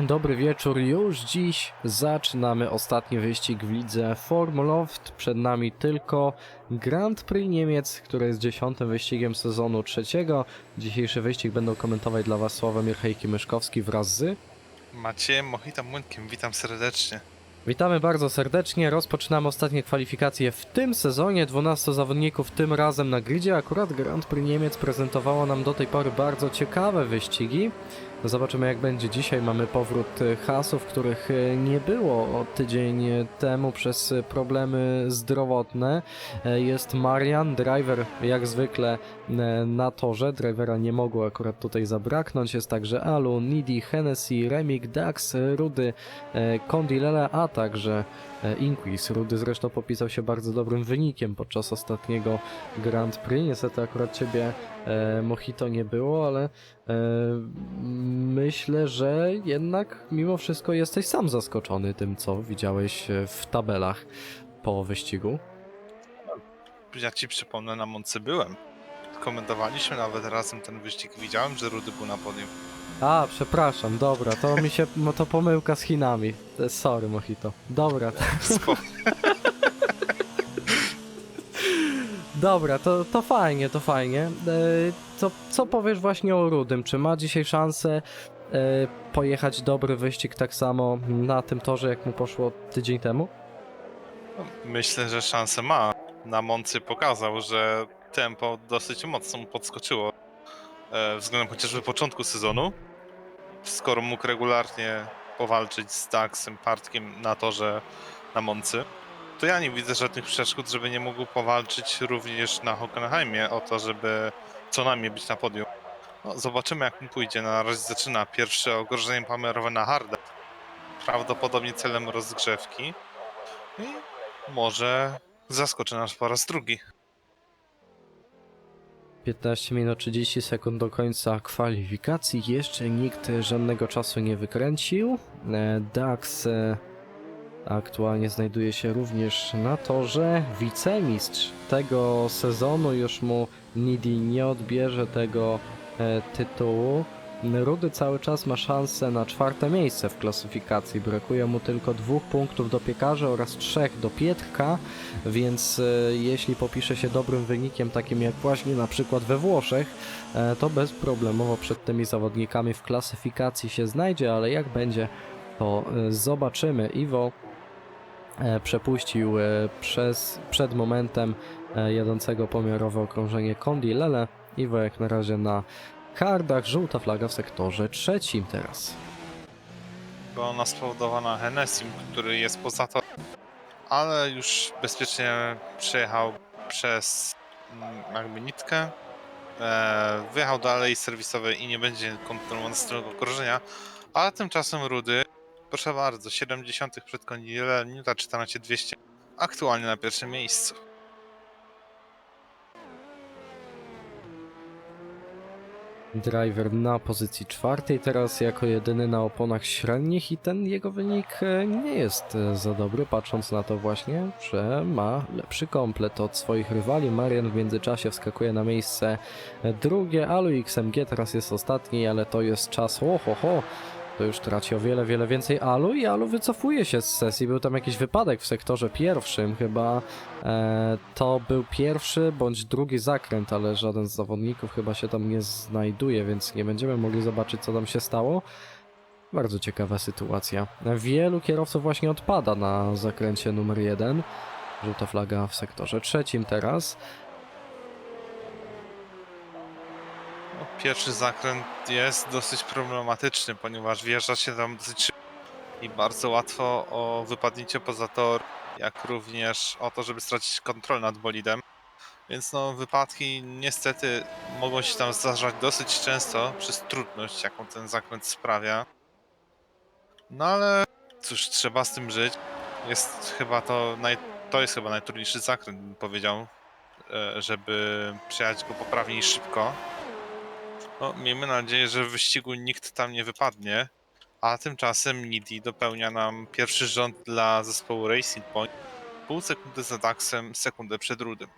Dobry wieczór. Już dziś zaczynamy ostatni wyścig w lidze Formuloft. Przed nami tylko Grand Prix Niemiec, który jest dziesiątym wyścigiem sezonu trzeciego. Dzisiejszy wyścig będą komentować dla Was Sławomir Hejki-Myszkowski wraz z... Maciejem Mochita Młynkiem, witam serdecznie. Witamy bardzo serdecznie. Rozpoczynamy ostatnie kwalifikacje w tym sezonie. 12 zawodników tym razem na gridzie. Akurat Grand Prix Niemiec prezentowało nam do tej pory bardzo ciekawe wyścigi. Zobaczymy jak będzie dzisiaj. Mamy powrót e, hasów, których e, nie było tydzień temu przez problemy zdrowotne. Jest Marian, driver jak zwykle na torze. Drivera nie mogło akurat tutaj zabraknąć. Jest także Alu, Nidi, Hennessy, Remik, Dax, Rudy, Kondilele, a także Inquis. Rudy zresztą popisał się bardzo dobrym wynikiem podczas ostatniego Grand Prix. Niestety akurat ciebie e, Mojito nie było, ale e, myślę, że jednak mimo wszystko jesteś sam zaskoczony tym, co widziałeś e, w tabelach po wyścigu. Ja ci przypomnę, na Moncy byłem. Komentowaliśmy nawet razem ten wyścig. Widziałem, że Rudy był na podium. A, przepraszam, dobra, to mi się, no to pomyłka z Chinami. E, Sorry, Mojito. Dobra, Spoko. Dobra, to, to fajnie, to fajnie. E, co, co powiesz właśnie o Rudym? Czy ma dzisiaj szansę e, pojechać dobry wyścig tak samo na tym torze, jak mu poszło tydzień temu? Myślę, że szansę ma. Na Moncy pokazał, że tempo dosyć mocno mu podskoczyło. E, względem chociażby początku sezonu. Skoro mógł regularnie powalczyć z Daxem, Partkiem na torze na Moncy, to ja nie widzę żadnych przeszkód, żeby nie mógł powalczyć również na Hockenheimie o to, żeby co najmniej być na podium. No, zobaczymy jak mu pójdzie. Na razie zaczyna pierwsze ogrożenie pamerowe na hardę. Prawdopodobnie celem rozgrzewki. I może zaskoczy nas po raz drugi. 15 minut 30 sekund do końca kwalifikacji. Jeszcze nikt żadnego czasu nie wykręcił. E, Dax e, aktualnie znajduje się również na torze. Wicemistrz tego sezonu już mu Nidi nie odbierze tego e, tytułu. Rudy cały czas ma szansę na czwarte miejsce w klasyfikacji. Brakuje mu tylko dwóch punktów do piekarzy oraz trzech do Pietrka, więc e, jeśli popisze się dobrym wynikiem, takim jak właśnie na przykład we Włoszech, e, to bezproblemowo przed tymi zawodnikami w klasyfikacji się znajdzie, ale jak będzie, to e, zobaczymy. Iwo przepuścił e, przez, przed momentem e, jadącego pomiarowe okrążenie Kondi Lele. Iwo jak na razie na kardach, żółta flaga w sektorze trzecim teraz. Była ona spowodowana Hennessim, który jest poza to, ale już bezpiecznie przejechał przez mm, jakby nitkę. E, wyjechał do alei serwisowej i nie będzie kontynuował następnego okrążenia. A tymczasem Rudy, proszę bardzo, 70 przed Kondilem, minuta 14200, aktualnie na pierwszym miejscu. Driver na pozycji czwartej, teraz jako jedyny na oponach średnich i ten jego wynik e, nie jest e, za dobry, patrząc na to właśnie, że ma lepszy komplet od swoich rywali. Marian w międzyczasie wskakuje na miejsce drugie, Alu XMG teraz jest ostatni, ale to jest czas, ho ho ho, to już traci o wiele, wiele więcej Alu i Alu wycofuje się z sesji. Był tam jakiś wypadek w sektorze pierwszym, chyba e, to był pierwszy bądź drugi zakręt, ale żaden z zawodników chyba się tam nie znajduje, więc nie będziemy mogli zobaczyć, co tam się stało. Bardzo ciekawa sytuacja. Wielu kierowców właśnie odpada na zakręcie numer jeden. Żółta flaga w sektorze trzecim teraz. No, Pierwszy zakręt jest dosyć problematyczny, ponieważ wjeżdża się tam dosyć szybko i bardzo łatwo o wypadnięcie poza tor, jak również o to, żeby stracić kontrolę nad bolidem. Więc no, wypadki niestety mogą się tam zdarzać dosyć często przez trudność, jaką ten zakręt sprawia. No ale cóż, trzeba z tym żyć. Jest chyba to, naj... to jest chyba najtrudniejszy zakręt, bym powiedział, e, żeby przejechać go poprawnie i szybko. No, miejmy nadzieję, że w wyścigu nikt tam nie wypadnie. A tymczasem Nidi dopełnia nam pierwszy rząd dla zespołu Racing Point. Pół sekundy za Daxem, sekundę przed Rudym.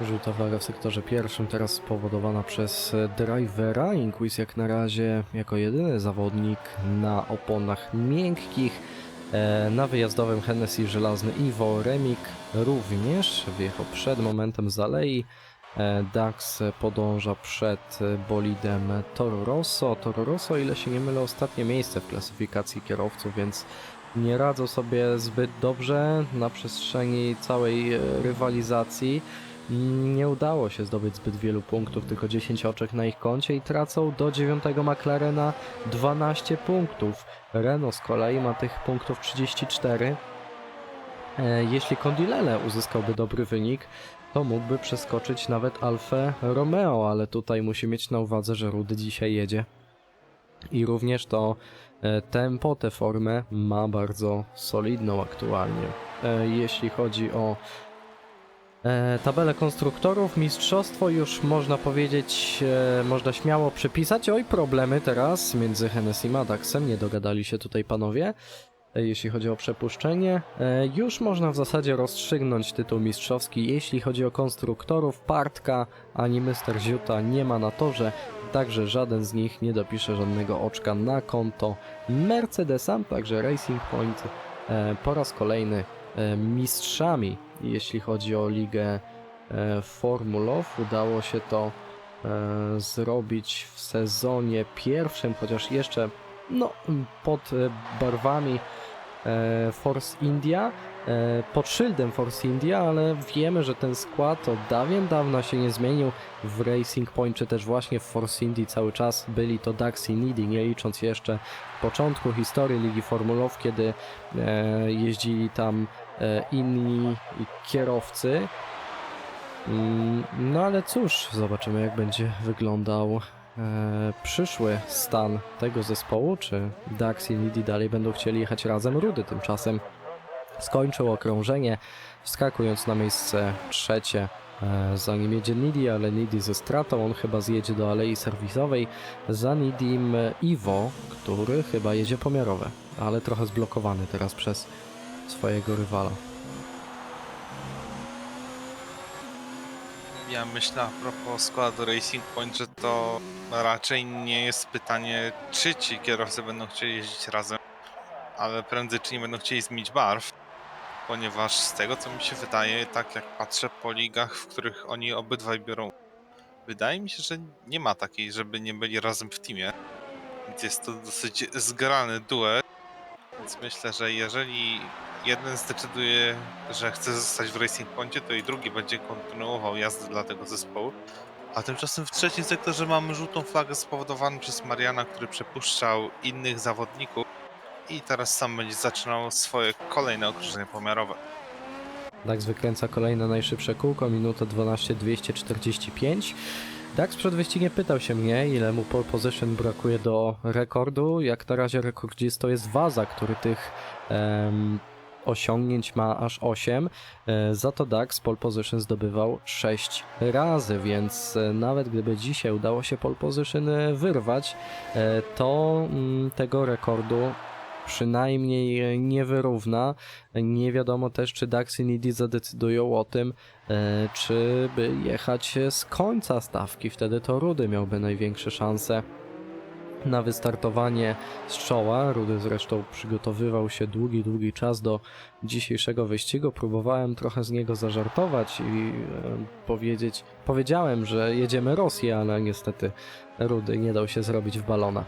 Żółta waga w sektorze pierwszym, teraz spowodowana przez drivera. Inquis jak na razie jako jedyny zawodnik na oponach miękkich. E, Na wyjazdowym Hennessy żelazny Ivo Remik również wjechał przed momentem z alei. E, Dax podąża przed e, bolidem Toro Rosso. Toro Rosso, ile się nie mylę, ostatnie miejsce w klasyfikacji kierowców, więc nie radzą sobie zbyt dobrze na przestrzeni całej e, rywalizacji. Nie udało się zdobyć zbyt wielu punktów, tylko 10 oczek na ich koncie i tracą do 9 McLarena 12 punktów. Renault z kolei ma tych punktów 34. E, Jeśli Condilele uzyskałby dobry wynik, to mógłby przeskoczyć nawet Alfę Romeo, ale tutaj musi mieć na uwadze, że Rudy dzisiaj jedzie. I również to e, tempo, tę formę ma bardzo solidną aktualnie. E, Jeśli chodzi o e, tabelę konstruktorów, mistrzostwo już można powiedzieć, można śmiało przypisać. Oj, problemy teraz między Hennessy a Daxem, nie dogadali się tutaj panowie. E, Jeśli chodzi o przepuszczenie, e, już można w zasadzie rozstrzygnąć tytuł mistrzowski. Jeśli chodzi o konstruktorów, Partka ani Mr. Ziuta nie ma na torze, także żaden z nich nie dopisze żadnego oczka na konto Mercedesa, także Racing Point e, po raz kolejny mistrzami, jeśli chodzi o ligę Formulow. Udało się to zrobić w sezonie pierwszym, chociaż jeszcze no, pod e, barwami e, Force India, e, pod szyldem Force India, ale wiemy, że ten skład od dawien dawna się nie zmienił. W Racing Point, czy też właśnie w Force India cały czas byli to Dax i Nidi, nie licząc jeszcze początku historii Ligi Formulow, kiedy jeździli tam inni kierowcy. Mm, No ale cóż, zobaczymy jak będzie wyglądał e, przyszły stan tego zespołu, czy Dax i Nidi dalej będą chcieli jechać razem. Rudy tymczasem skończył okrążenie, wskakując na miejsce trzecie. e, Za nim jedzie Nidi, ale Nidi ze stratą, on chyba zjedzie do alei serwisowej. Za Nidim Iwo, który chyba jedzie pomiarowe, ale trochę zblokowany teraz przez swojego rywala. Ja myślę a propos składu Racing Point, że to raczej nie jest pytanie, czy ci kierowcy będą chcieli jeździć razem, ale prędzej czy nie będą chcieli zmienić barw, ponieważ z tego co mi się wydaje, tak jak patrzę po ligach, w których oni obydwaj biorą, wydaje mi się, że nie ma takiej, żeby nie byli razem w teamie, więc jest to dosyć zgrany duet, więc myślę, że jeżeli jeden zdecyduje, że chce zostać w Racing Pointie, to i drugi będzie kontynuował jazdę dla tego zespołu. A tymczasem w trzecim sektorze mamy żółtą flagę spowodowaną przez Mariana, który przepuszczał innych zawodników i teraz sam będzie zaczynał swoje kolejne okrążenie pomiarowe. Dax wykręca kolejne najszybsze kółko, minuta 12.245. Dax przed wyścigiem pytał się mnie, ile mu pole position brakuje do rekordu. Jak na razie rekordzistą jest Waza, który tych em, osiągnięć ma aż 8. E, za to Dax pole position zdobywał 6 razy, więc e, nawet gdyby dzisiaj udało się pole position e, wyrwać, to mm, tego rekordu przynajmniej nie wyrówna. Nie wiadomo też, czy Dax i Nidi zadecydują o tym, czy by jechać z końca stawki. Wtedy to Rudy miałby największe szanse na wystartowanie z czoła. Rudy zresztą przygotowywał się długi, długi czas do dzisiejszego wyścigu. Próbowałem trochę z niego zażartować i e, powiedzieć, powiedziałem, że jedziemy Rosję, ale niestety Rudy nie dał się zrobić w balona.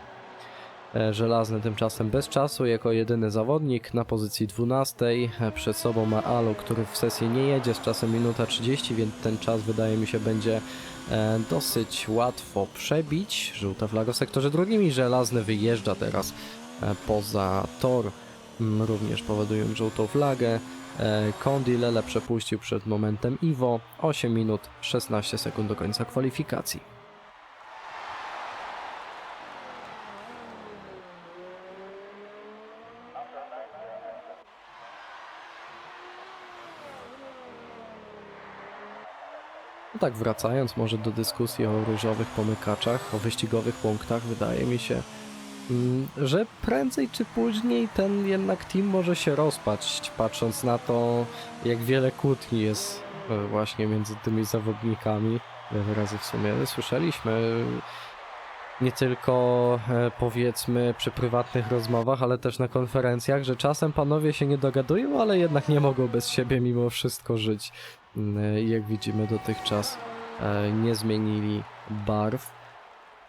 E, Żelazny tymczasem bez czasu, jako jedyny zawodnik na pozycji 12. E, Przed sobą ma Alu, który w sesji nie jedzie z czasem minuta 30, więc ten czas wydaje mi się będzie e, dosyć łatwo przebić. Żółta flaga w sektorze drugim i Żelazny wyjeżdża teraz poza tor. Mm, Również powodują żółtą flagę. Kondi Lele przepuścił przed momentem Iwo 8 minut 16 sekund do końca kwalifikacji. No tak, wracając może do dyskusji o różowych pomykaczach, o wyścigowych punktach, wydaje mi się, mm, że prędzej czy później ten jednak team może się rozpaść, patrząc na to, jak wiele kłótni jest e, właśnie między tymi zawodnikami. Wiele razy w sumie słyszeliśmy nie tylko e, powiedzmy przy prywatnych rozmowach, ale też na konferencjach, że czasem panowie się nie dogadują, ale jednak nie mogą bez siebie mimo wszystko żyć. E, Jak widzimy dotychczas e, nie zmienili barw.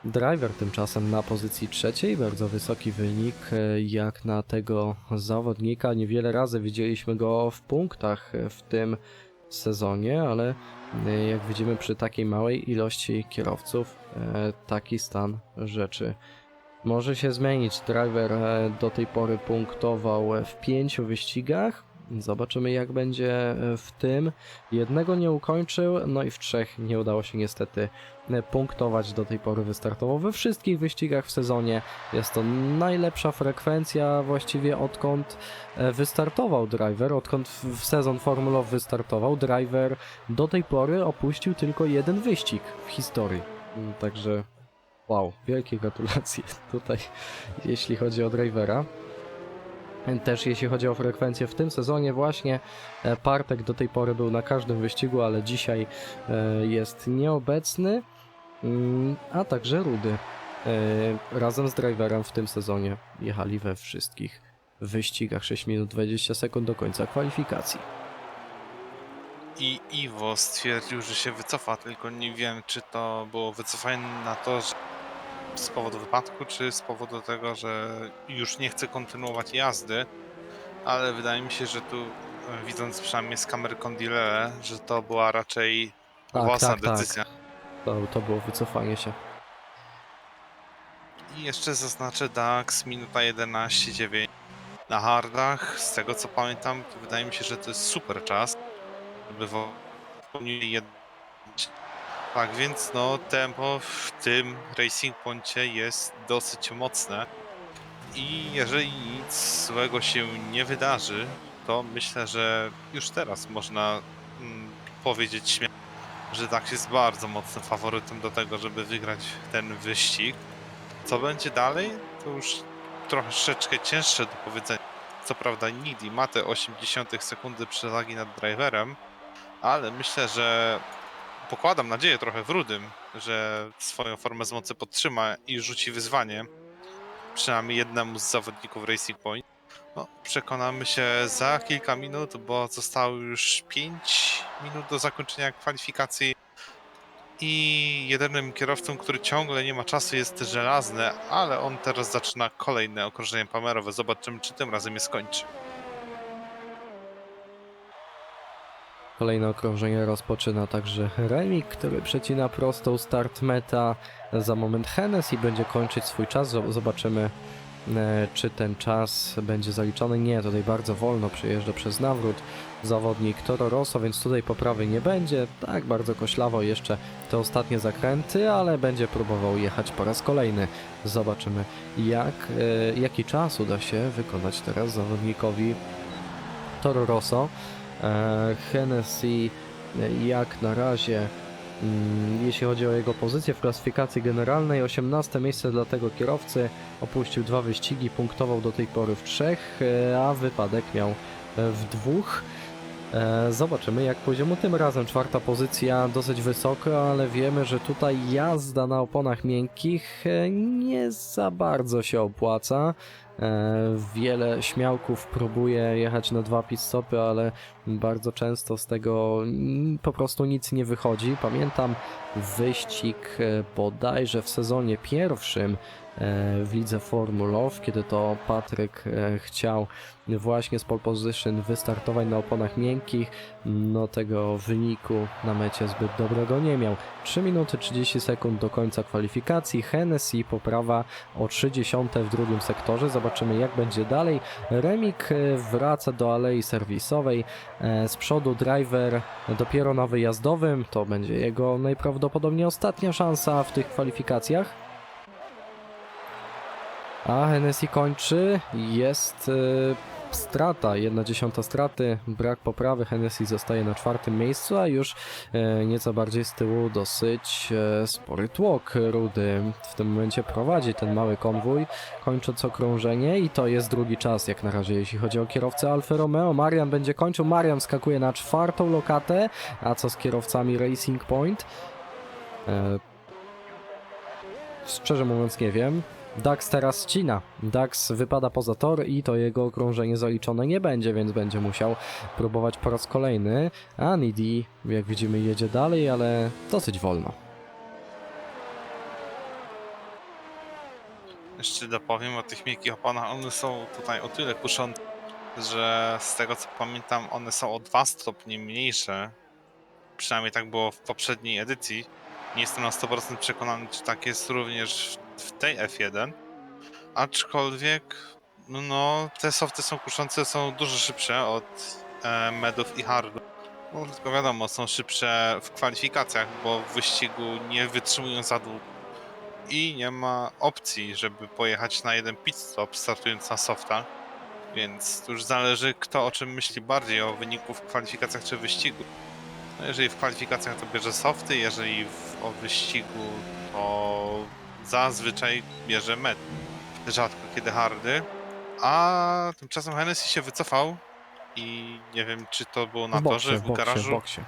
Driver tymczasem na pozycji trzeciej, bardzo wysoki wynik e, jak na tego zawodnika. Niewiele razy widzieliśmy go w punktach w tym sezonie, ale e, jak widzimy przy takiej małej ilości kierowców, taki stan rzeczy może się zmienić. Driver do tej pory punktował w pięciu wyścigach. Zobaczymy jak będzie e, w tym. Jednego nie ukończył, no i w trzech nie udało się niestety e, punktować. Do tej pory wystartował we wszystkich wyścigach w sezonie. Jest to najlepsza frekwencja właściwie odkąd e, wystartował driver, odkąd w sezon formulowy wystartował. Driver do tej pory opuścił tylko jeden wyścig w historii. Mm, Także wow, wielkie gratulacje tutaj, jeśli chodzi o drivera. Też jeśli chodzi o frekwencję w tym sezonie właśnie e, Partek do tej pory był na każdym wyścigu, ale dzisiaj e, jest nieobecny, Mm, a także Rudy. E, Razem z driverem w tym sezonie jechali we wszystkich wyścigach 6 minut 20 sekund do końca kwalifikacji. I Iwo stwierdził, że się wycofa, tylko nie wiem, czy to było wycofanie na to, że z powodu wypadku, czy z powodu tego, że już nie chce kontynuować jazdy. Ale wydaje mi się, że tu, e, widząc przynajmniej z kamery Condilele, że to była raczej Tak, własna tak, tak. decyzja. To, to było wycofanie się. I jeszcze zaznaczę DAX, minuta 11.9 na hardach. Z tego co pamiętam, to wydaje mi się, że to jest super czas, żeby wspomnieli jed... Tak więc no tempo w tym Racing Poncie jest dosyć mocne. I jeżeli nic złego się nie wydarzy, to myślę, że już teraz można mm, powiedzieć śmiało, że Dax jest bardzo mocnym faworytem do tego, żeby wygrać ten wyścig. Co będzie dalej, to już troszeczkę cięższe do powiedzenia. Co prawda Nidi ma te 80 sekundy przewagi nad driverem, ale myślę, że pokładam nadzieję trochę w Rudym, że swoją formę z mocy podtrzyma i rzuci wyzwanie przynajmniej jednemu z zawodników Racing Point. No, przekonamy się za kilka minut, bo zostało już 5 minut do zakończenia kwalifikacji i jedynym kierowcą, który ciągle nie ma czasu jest żelazny, ale on teraz zaczyna kolejne okrążenie pamerowe. Zobaczymy, czy tym razem je skończy. Kolejne okrążenie rozpoczyna także Remik, który przecina prostą start meta. Za moment Hennessy będzie kończyć swój czas. Zob- Zobaczymy, e, czy ten czas będzie zaliczony. Nie, tutaj bardzo wolno przejeżdża przez nawrót zawodnik Toro Rosso, więc tutaj poprawy nie będzie. Tak, bardzo koślawo jeszcze te ostatnie zakręty, ale będzie próbował jechać po raz kolejny. Zobaczymy, jak, e, jaki czas uda się wykonać teraz zawodnikowi Toro Rosso. E, Hennessy e, jak na razie, mm, jeśli chodzi o jego pozycję w klasyfikacji generalnej, 18 miejsce dla tego kierowcy, opuścił dwa wyścigi, punktował do tej pory w trzech, e, a wypadek miał w dwóch. Zobaczymy jak poziomu tym razem. Czwarta pozycja dosyć wysoka, ale wiemy, że tutaj jazda na oponach miękkich nie za bardzo się opłaca. Wiele śmiałków próbuje jechać na dwa pit stopy, ale bardzo często z tego po prostu nic nie wychodzi. Pamiętam wyścig e, bodajże w sezonie pierwszym e, w lidze Formulow, kiedy to Patryk e, chciał właśnie z pole position wystartować na oponach miękkich, no tego wyniku na mecie zbyt dobrego nie miał. 3 minuty 30 sekund do końca kwalifikacji, Hennessy poprawa o 30 w drugim sektorze, zobaczymy jak będzie dalej. Remik wraca do alei serwisowej, z przodu driver dopiero na wyjazdowym, to będzie jego najprawdopodobniej ostatnia szansa w tych kwalifikacjach. A Hennessy kończy, jest e, strata, jedna dziesiąta straty, brak poprawy, Hennessy zostaje na czwartym miejscu, a już e, nieco bardziej z tyłu dosyć e, spory tłok Rudy. W tym momencie prowadzi ten mały konwój, kończąc okrążenie i to jest drugi czas jak na razie, jeśli chodzi o kierowcę Alfa Romeo. Marian będzie kończył, Marian skakuje na czwartą lokatę, a co z kierowcami Racing Point? E, szczerze mówiąc nie wiem. Dax teraz ścina. Dax wypada poza tor i to jego okrążenie zaliczone nie będzie, więc będzie musiał próbować po raz kolejny. A Nidi, jak widzimy, jedzie dalej, ale dosyć wolno. Jeszcze dopowiem o tych miękkich oponach. One są tutaj o tyle kuszące, że z tego co pamiętam, one są o 2 stopnie mniejsze. Przynajmniej tak było w poprzedniej edycji. Nie jestem na 100% przekonany, czy tak jest również w tej F1. Aczkolwiek, no, te softy są kuszące, są dużo szybsze od e, medów i hardów. No, tylko wiadomo, są szybsze w kwalifikacjach, bo w wyścigu nie wytrzymują za długo i nie ma opcji, żeby pojechać na jeden pit stop startując na softa. Więc już zależy kto o czym myśli bardziej, o wyniku w kwalifikacjach czy wyścigu. No jeżeli w kwalifikacjach to bierze softy, jeżeli w, o wyścigu to zazwyczaj bierze med. Rzadko kiedy hardy. A tymczasem Hennessy się wycofał i nie wiem czy to było na w boksie, torze, w w boksie, w garażu. boksie.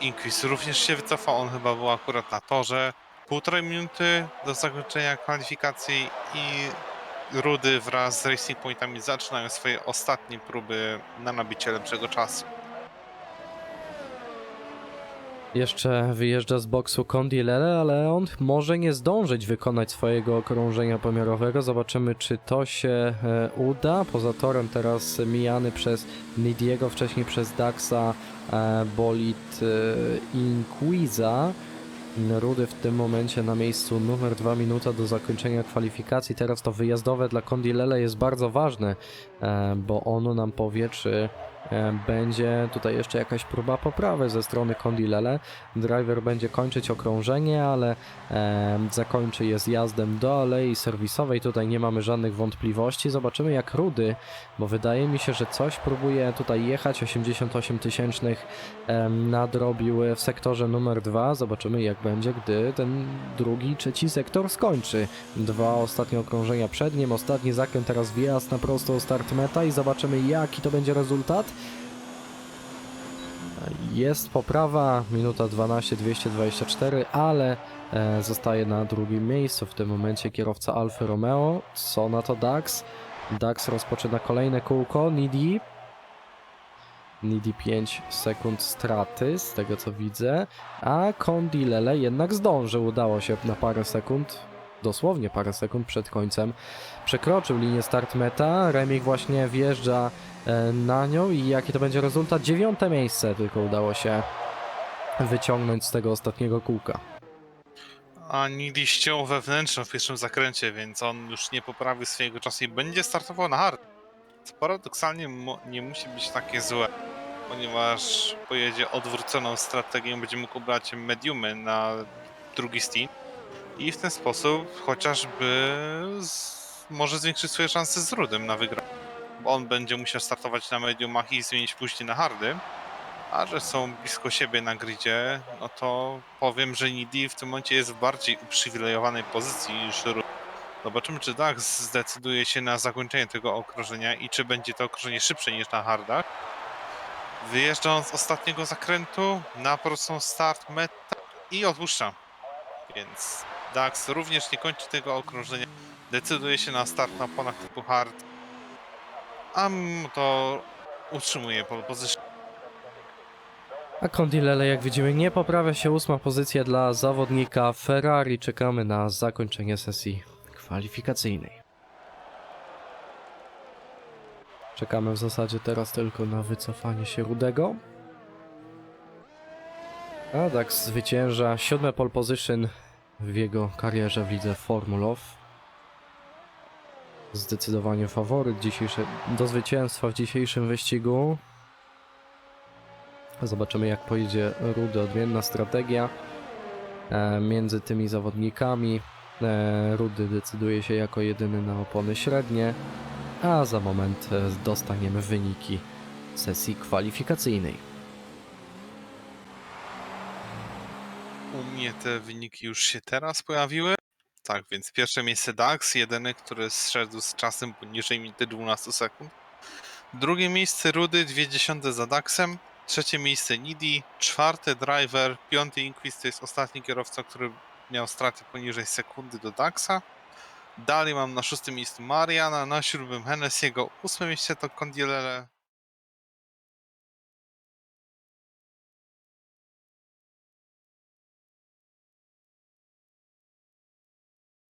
Inquis również się wycofał, on chyba był akurat na torze. Półtorej minuty do zakończenia kwalifikacji i Rudy wraz z Racing Pointami zaczynają swoje ostatnie próby na nabicie lepszego czasu. Jeszcze wyjeżdża z boksu Condilele, ale on może nie zdążyć wykonać swojego okrążenia pomiarowego. Zobaczymy, czy to się e, uda. Poza torem teraz mijany przez Nidiego, wcześniej przez Daxa e, bolid e, Inquiza. Rudy w tym momencie na miejscu numer 2 minuta do zakończenia kwalifikacji. Teraz to wyjazdowe dla Condilele jest bardzo ważne, bo ono nam powie, czy będzie tutaj jeszcze jakaś próba poprawy ze strony Condilele. Driver będzie kończyć okrążenie, ale e, zakończy je zjazdem do alei serwisowej. Tutaj nie mamy żadnych wątpliwości. Zobaczymy jak Rudy, bo wydaje mi się, że coś próbuje tutaj jechać. 88 tysięcznych em, nadrobił w sektorze numer 2. Zobaczymy jak będzie, gdy ten drugi, trzeci sektor skończy. Dwa ostatnie okrążenia przed nim, ostatni zakręt, teraz wjazd na prostą start meta i zobaczymy jaki to będzie rezultat. Jest poprawa, minuta 12, 224, ale e, zostaje na drugim miejscu w tym momencie kierowca Alfa Romeo. Co na to Dax? Dax rozpoczyna kolejne kółko, Nidi. Nidi 5 sekund straty, z tego co widzę, a Condilele jednak zdążył, udało się na parę sekund, dosłownie parę sekund przed końcem. Przekroczył linię start meta, Remik właśnie wjeżdża na nią i jaki to będzie rezultat? Dziewiąte miejsce tylko udało się wyciągnąć z tego ostatniego kółka. A Nidi ściął wewnętrzną w pierwszym zakręcie, więc on już nie poprawi swojego czasu i będzie startował na hard. Co paradoksalnie nie musi być takie złe, ponieważ pojedzie odwróconą strategią, będzie mógł brać mediumy na drugi stint i w ten sposób chociażby z... może zwiększyć swoje szanse z Rudem na wygranie. On będzie musiał startować na mediumach i zmienić później na hardy. A że są blisko siebie na gridzie, no to powiem, że Nidi w tym momencie jest w bardziej uprzywilejowanej pozycji niż. Zobaczymy, czy Dax zdecyduje się na zakończenie tego okrążenia i czy będzie to okrążenie szybsze niż na hardach. Wyjeżdżając z ostatniego zakrętu na prostą start meta i odpuszcza. Więc Dax również nie kończy tego okrążenia. Decyduje się na start na ponach typu hard. A to utrzymuje pole position. A Condilele, jak widzimy, nie poprawia się ósma pozycja dla zawodnika Ferrari. Czekamy na zakończenie sesji kwalifikacyjnej. Czekamy w zasadzie teraz tylko na wycofanie się Rudego. A Dax zwycięża siódme pole position w jego karierze w lidze Formulow. Zdecydowanie faworyt dzisiejszy, do zwycięstwa w dzisiejszym wyścigu. Zobaczymy jak pojedzie Rudy, odmienna strategia e, między tymi zawodnikami. E, Rudy decyduje się jako jedyny na opony średnie. a za moment e, dostaniemy wyniki sesji kwalifikacyjnej. U mnie te wyniki już się teraz pojawiły. Tak, więc pierwsze miejsce Dax, jedyny, który zszedł z czasem poniżej minuty 12 sekund. Drugie miejsce Rudy, 20 za Daxem. Trzecie miejsce Nidi, czwarte Driver, piąty Inquis to jest ostatni kierowca, który miał straty poniżej sekundy do Daxa. Dalej mam na szóstym miejscu Mariana, na siódmym Hennessy'ego, ósme miejsce to Condielele,